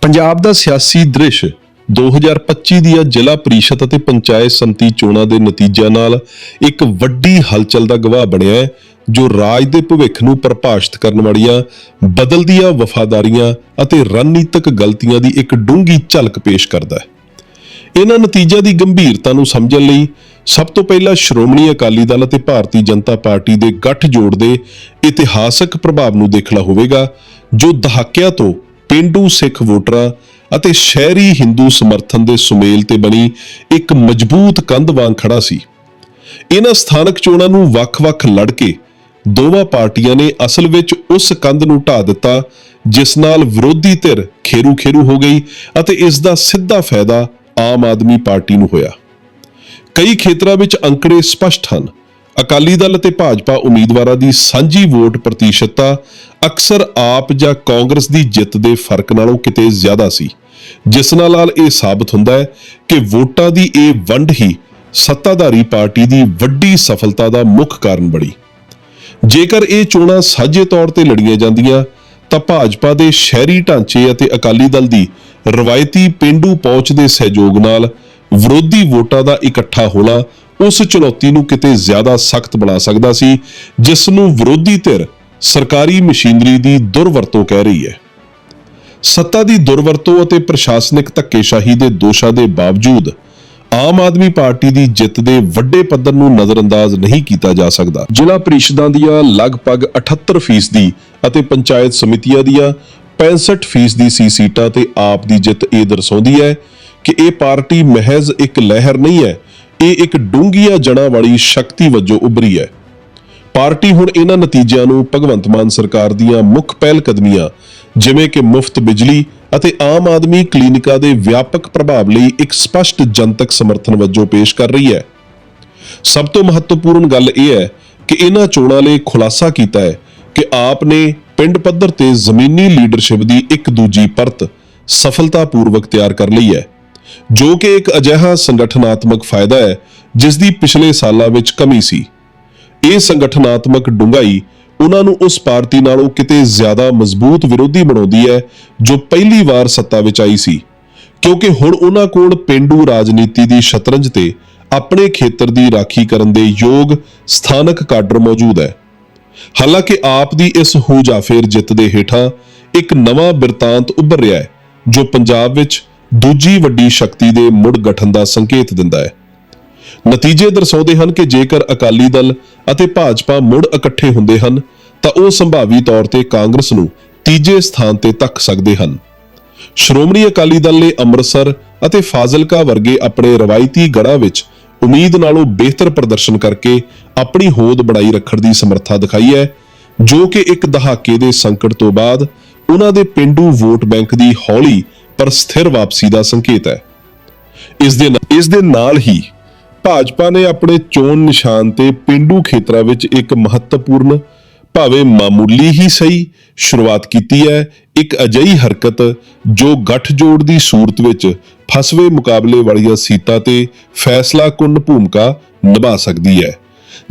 ਪੰਜਾਬ ਦਾ ਸਿਆਸੀ ਦ੍ਰਿਸ਼ 2025 ਦੀਆਂ ਜ਼ਿਲ੍ਹਾ ਪ੍ਰੀਸ਼ਦ ਅਤੇ ਪੰਚਾਇਤ ਸੰਮਤੀ ਚੋਣਾਂ ਦੇ ਨਤੀਜਿਆਂ ਨਾਲ ਇੱਕ ਵੱਡੀ ਹਲਚਲ ਦਾ ਗਵਾਹ ਬਣਿਆ ਹੈ, ਜੋ ਰਾਜ ਦੇ ਭਵਿੱਖ ਨੂੰ ਪ੍ਰਭਾਸ਼ਿਤ ਕਰਨ ਵਾਲੀਆਂ, ਬਦਲਦੀਆਂ ਵਫਾਦਾਰੀਆਂ ਅਤੇ ਰਣਨੀਤਕ ਗਲਤੀਆਂ ਦੀ ਇੱਕ ਡੂੰਘੀ ਝਲਕ ਪੇਸ਼ ਕਰਦਾ ਹੈ। ਇਹਨਾਂ ਨਤੀਜਿਆਂ ਦੀ ਗੰਭੀਰਤਾ ਨੂੰ ਸਮਝਣ ਲਈ ਸਭ ਤੋਂ ਪਹਿਲਾਂ ਸ਼੍ਰੋਮਣੀ ਅਕਾਲੀ ਦਲ ਅਤੇ ਭਾਰਤੀ ਜਨਤਾ ਪਾਰਟੀ ਦੇ ਗੱਠਜੋੜ ਦੇ ਇਤਿਹਾਸਕ ਪ੍ਰਭਾਵ ਨੂੰ ਦੇਖਣਾ ਹੋਵੇਗਾ, ਜੋ ਦਹਾਕਿਆਂ ਤੋਂ ਪਿੰਡੂ ਸਿੱਖ ਵੋਟਰਾਂ ਅਤੇ ਸ਼ਹਿਰੀ ਹਿੰਦੂ ਸਮਰਥਨ ਦੇ ਸੁਮੇਲ ਤੇ ਬਣੀ ਇੱਕ ਮਜ਼ਬੂਤ ਕੰਧ ਵਾਂਗ ਖੜਾ ਸੀ। ਇਹਨਾਂ ਸਥਾਨਕ ਚੋਣਾਂ ਨੂੰ ਵੱਖ-ਵੱਖ ਲੜ ਕੇ ਦੋਵਾਂ ਪਾਰਟੀਆਂ ਨੇ ਅਸਲ ਵਿੱਚ ਉਸ ਕੰਧ ਨੂੰ ਢਾ ਦਿੱਤਾ, ਜਿਸ ਨਾਲ ਵਿਰੋਧੀ ਧਿਰ ਖੇਰੂ-ਖੇਰੂ ਹੋ ਗਈ ਅਤੇ ਇਸ ਦਾ ਸਿੱਧਾ ਫਾਇਦਾ ਆਮ ਆਦਮੀ ਪਾਰਟੀ ਨੂੰ ਹੋਇਆ। ਕਈ ਖੇਤਰਾਂ ਵਿੱਚ ਅੰਕੜੇ ਸਪਸ਼ਟ ਹਨ। ਅਕਾਲੀ ਦਲ ਅਤੇ ਭਾਜਪਾ ਉਮੀਦਵਾਰਾਂ ਦੀ ਸਾਂਝੀ ਵੋਟ ਪ੍ਰਤੀਸ਼ਤਤਾ ਅਕਸਰ ਆਪ ਜਾਂ ਕਾਂਗਰਸ ਦੀ ਜਿੱਤ ਦੇ ਫ਼ਰਕ ਨਾਲੋਂ ਕਿਤੇ ਜ਼ਿਆਦਾ ਸੀ। ਜਿਸ ਨਾਲ ਇਹ ਸਾਬਤ ਹੁੰਦਾ ਹੈ ਕਿ ਵੋਟਾਂ ਦੀ ਇਹ ਵੰਡ ਹੀ ਸੱਤਾਧਾਰੀ ਪਾਰਟੀ ਦੀ ਵੱਡੀ ਸਫਲਤਾ ਦਾ ਮੁੱਖ ਕਾਰਨ ਬਣੀ। ਜੇਕਰ ਇਹ ਚੋਣਾਂ ਸਾਂਝੇ ਤੌਰ ਤੇ ਲੜੀਆਂ ਜਾਂਦੀਆਂ, ਤਾਂ ਭਾਜਪਾ ਦੇ ਸ਼ਹਿਰੀ ਢਾਂਚੇ ਅਤੇ ਅਕਾਲੀ ਦਲ ਦੀ ਰਵਾਇਤੀ ਪਿੰਡੂ ਪਹੁੰਚ ਦੇ ਸਹਿਯੋਗ ਨਾਲ ਵਿਰੋਧੀ ਵੋਟਾਂ ਦਾ ਇਕੱਠਾ ਹੋਣਾ ਉਸ ਚੁਣੌਤੀ ਨੂੰ ਕਿਤੇ ਜ਼ਿਆਦਾ ਸਖਤ ਬਣਾ ਸਕਦਾ ਸੀ, ਜਿਸ ਨੂੰ ਵਿਰੋਧੀ ਧਿਰ ਸਰਕਾਰੀ ਮਸ਼ੀਨਰੀ ਦੀ ਦੁਰਵਰਤੋਂ ਕਹਿ ਰਹੀ ਹੈ। ਸੱਤਾ ਦੀ ਦੁਰਵਰਤੋਂ ਅਤੇ ਪ੍ਰਸ਼ਾਸਨਿਕ ਧੱਕੇਸ਼ਾਹੀ ਦੇ ਦੋਸ਼ਾਂ ਦੇ ਬਾਵਜੂਦ ਆਮ ਆਦਮੀ ਪਾਰਟੀ ਦੀ ਜਿੱਤ ਦੇ ਵੱਡੇ ਪੱਧਰ ਨੂੰ ਨਜ਼ਰਅੰਦਾਜ਼ ਨਹੀਂ ਕੀਤਾ ਜਾ ਸਕਦਾ। ਜ਼ਿਲ੍ਹਾ ਪ੍ਰੀਸ਼ਦਾਂ ਦੀਆਂ ਲਗਭਗ 78% ਦੀ ਅਤੇ ਪੰਚਾਇਤ ਸਮਿਤੀਆਂ ਦੀਆਂ 65% ਦੀ ਸੀ ਸੀਟਾਂ ਤੇ ਆਪ ਦੀ ਜਿੱਤ ਇਹ ਦਰਸਾਉਂਦੀ ਹੈ ਕਿ ਇਹ ਪਾਰਟੀ ਮਹਿਜ਼ ਇੱਕ ਲਹਿਰ ਨਹੀਂ ਹੈ, ਇਹ ਇੱਕ ਡੂੰਘੀਆਂ ਜੜਾਂ ਵਾਲੀ ਸ਼ਕਤੀ ਵਜੋਂ ਉਭਰੀ ਹੈ। ਪਾਰਟੀ ਹੁਣ ਇਹਨਾਂ ਨਤੀਜਿਆਂ ਨੂੰ ਭਗਵੰਤ ਮਾਨ ਸਰਕਾਰ ਦੀਆਂ ਮੁੱਖ ਪਹਿਲ ਕਦਮੀਆਂ, ਜਿਵੇਂ ਕਿ ਮੁਫਤ ਬਿਜਲੀ ਅਤੇ ਆਮ ਆਦਮੀ ਕਲੀਨਿਕਾਂ ਦੇ ਵਿਆਪਕ ਪ੍ਰਭਾਵ ਲਈ ਇੱਕ ਸਪਸ਼ਟ ਜਨਤਕ ਸਮਰਥਨ ਵਜੋਂ ਪੇਸ਼ ਕਰ ਰਹੀ ਹੈ। ਸਭ ਤੋਂ ਮਹੱਤਵਪੂਰਨ ਗੱਲ ਇਹ ਹੈ ਕਿ ਇਹਨਾਂ ਚੋਣਾਂ ਲਈ ਖੁਲਾਸਾ ਕੀਤਾ ਹੈ ਕਿ ਆਪ ਨੇ ਪਿੰਡ ਪੱਧਰ ਤੇ ਜ਼ਮੀਨੀ ਲੀਡਰਸ਼ਿਪ ਦੀ ਇੱਕ ਦੂਜੀ ਪਰਤ ਸਫਲਤਾਪੂਰਵਕ ਤਿਆਰ ਕਰ ਲਈ ਹੈ। ਜੋ ਕਿ ਇੱਕ ਅਜਿਹਾ ਸੰਗਠਨਾਤਮਕ ਫਾਇਦਾ ਹੈ, ਜਿਸ ਦੀ ਪਿਛਲੇ ਸਾਲਾਂ ਵਿੱਚ ਕਮੀ ਸੀ। ਇਹ ਸੰਗਠਨਾਤਮਕ ਡੂੰਘਾਈ ਉਹਨਾਂ ਨੂੰ ਉਸ ਪਾਰਟੀ ਨਾਲੋਂ ਕਿਤੇ ਜ਼ਿਆਦਾ ਮਜ਼ਬੂਤ ਵਿਰੋਧੀ ਬਣਾਉਂਦੀ ਹੈ, ਜੋ ਪਹਿਲੀ ਵਾਰ ਸੱਤਾ ਵਿੱਚ ਆਈ ਸੀ। ਕਿਉਂਕਿ ਹੁਣ ਉਹਨਾਂ ਕੋਲ ਪਿੰਡੂ ਰਾਜਨੀਤੀ ਦੀ ਸ਼ਤਰੰਜ ਤੇ ਆਪਣੇ ਖੇਤਰ ਦੀ ਰਾਖੀ ਕਰਨ ਦੇ ਯੋਗ ਸਥਾਨਕ ਕਾਡਰ ਮੌਜੂਦ ਹੈ। ਹਾਲਾਂਕਿ ਆਪ ਦੀ ਇਸ ਹੂਜਾਫੇਰ ਜਿੱਤ ਦੇ ਹੇਠਾਂ ਇੱਕ ਨਵਾਂ ਬਿਰਤਾਂਤ ਉੱਭਰ ਰਿਹਾ ਹੈ, ਜੋ ਪੰਜਾਬ ਵਿੱਚ ਦੂਜੀ ਵੱਡੀ ਸ਼ਕਤੀ ਦੇ ਮੁੜ ਗਠਨ ਦਾ ਸੰਕੇਤ ਦਿੰਦਾ ਹੈ। ਨਤੀਜੇ ਦਰਸਾਉਂਦੇ ਹਨ ਕਿ ਜੇਕਰ ਅਕਾਲੀ ਦਲ ਅਤੇ ਭਾਜਪਾ ਮੁੜ ਇਕੱਠੇ ਹੁੰਦੇ ਹਨ, ਤਾਂ ਉਹ ਸੰਭਾਵੀ ਤੌਰ ਤੇ ਕਾਂਗਰਸ ਨੂੰ ਤੀਜੇ ਸਥਾਨ ਤੇ ਤੱਕ ਸਕਦੇ ਹਨ। ਸ਼੍ਰੋਮਣੀ ਅਕਾਲੀ ਦਲ ਨੇ ਅੰਮ੍ਰਿਤਸਰ ਅਤੇ ਫਾਜ਼ਿਲਕਾ ਵਰਗੇ ਆਪਣੇ ਰਵਾਇਤੀ ਗੜਾਂ ਵਿੱਚ ਉਮੀਦ ਨਾਲੋਂ ਬਿਹਤਰ ਪ੍ਰਦਰਸ਼ਨ ਕਰਕੇ ਆਪਣੀ ਹੋਂਦ ਬਣਾਈ ਰੱਖਣ ਦੀ ਸਮਰੱਥਾ ਦਿਖਾਈ ਹੈ, ਜੋ ਕਿ ਇੱਕ ਦਹਾਕੇ ਦੇ ਸੰਕਟ ਤੋਂ ਬਾਅਦ ਉਹਨਾਂ ਦੇ ਪਿੰਡੂ ਵੋਟ ਬੈਂਕ ਦੀ ਹੌਲੀ ਪਰ ਸਥਿਰ ਵਾਪਸੀ ਦਾ ਸੰਕੇਤ ਹੈ। ਇਸ ਦੇ ਇਸ ਦੇ ਨਾਲ ਹੀ ਭਾਜਪਾ ਨੇ ਆਪਣੇ ਚੋਣ ਨਿਸ਼ਾਨ ਤੇ ਪਿੰਡੂ ਖੇਤਰਾਂ ਵਿੱਚ ਇੱਕ ਮਹੱਤਵਪੂਰਨ, ਭਾਵੇਂ ਮਾਮੂਲੀ ਹੀ ਸਹੀ, ਸ਼ੁਰੂਆਤ ਕੀਤੀ ਹੈ। ਇੱਕ ਅਜਿਹੀ ਹਰਕਤ ਜੋ ਗੱਠਜੋੜ ਦੀ ਸੂਰਤ ਵਿੱਚ ਫਸਵੇ ਮੁਕਾਬਲੇ ਵਾਲੀਆਂ ਸੀਟਾਂ ਤੇ ਫੈਸਲਾਕੁੰਨ ਭੂਮਿਕਾ ਨਿਭਾ ਸਕਦੀ ਹੈ।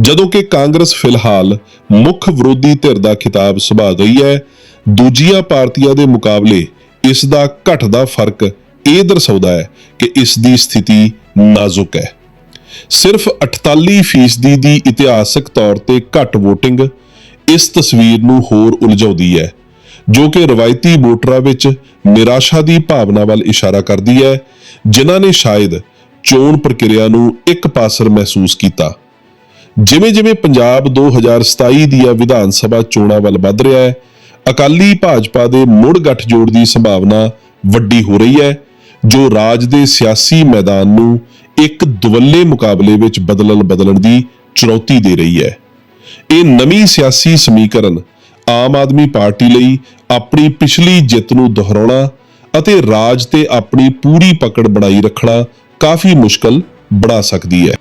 ਜਦੋਂ ਕਿ ਕਾਂਗਰਸ ਫਿਲਹਾਲ ਮੁੱਖ ਵਿਰੋਧੀ ਧਿਰ ਦਾ ਖਿਤਾਬ ਸੰਭਾਲ ਰਹੀ ਹੈ, ਦੂਜੀਆਂ ਪਾਰਟੀਆਂ ਦੇ ਮੁਕਾਬਲੇ ਇਸ ਦਾ ਘਟਦਾ ਫ਼ਰਕ ਇਹ ਦਰਸਾਉਂਦਾ ਹੈ ਕਿ ਇਸ ਦੀ ਸਥਿਤੀ ਨਾਜ਼ੁਕ ਹੈ। ਸਿਰਫ 48% ਦੀ ਇਤਿਹਾਸਕ ਤੌਰ ਤੇ ਘੱਟ VOTING ਇਸ ਤਸਵੀਰ ਨੂੰ ਹੋਰ ਉਲਝਾਉਂਦੀ ਹੈ, ਜੋ ਕਿ ਰਵਾਇਤੀ ਵੋਟਰਾਂ ਵਿੱਚ ਨਿਰਾਸ਼ਾ ਦੀ ਭਾਵਨਾ ਵੱਲ ਇਸ਼ਾਰਾ ਕਰਦੀ ਹੈ, ਜਿਨ੍ਹਾਂ ਨੇ ਸ਼ਾਇਦ ਚੋਣ ਪ੍ਰਕਿਰਿਆ ਨੂੰ ਇੱਕ ਪਾਸਰ ਮਹਿਸੂਸ ਕੀਤਾ। ਜਿਵੇਂ-ਜਿਵੇਂ ਪੰਜਾਬ 2027 ਦੀਆਂ ਵਿਧਾਨ ਸਭਾ ਚੋਣਾਂ ਵੱਲ ਵੱਧ ਰਿਹਾ ਹੈ ਅਕਾਲੀ ਭਾਜਪਾ ਦੇ ਮੁੜ ਗੱਠਜੋੜ ਦੀ ਸੰਭਾਵਨਾ ਵੱਡੀ ਹੋ ਰਹੀ ਹੈ, ਜੋ ਰਾਜ ਦੇ ਸਿਆਸੀ ਮੈਦਾਨ ਨੂੰ ਇੱਕ ਦੁਵੱਲੇ ਮੁਕਾਬਲੇ ਵਿੱਚ ਬਦਲਣ ਬਦਲਣ ਦੀ ਚੁਣੌਤੀ ਦੇ ਰਹੀ ਹੈ। ਇਹ ਨਵੀਂ ਸਿਆਸੀ ਸਮੀਕਰਨ ਆਮ ਆਦਮੀ ਪਾਰਟੀ ਲਈ ਆਪਣੀ ਪਿਛਲੀ ਜਿੱਤ ਨੂੰ ਦੁਹਰਾਉਣਾ ਅਤੇ ਰਾਜ ਤੇ ਆਪਣੀ ਪੂਰੀ ਪਕੜ ਬਣਾਈ ਰੱਖਣਾ ਕਾਫੀ ਮੁਸ਼ਕਲ ਬਣਾ ਸਕਦੀ ਹੈ।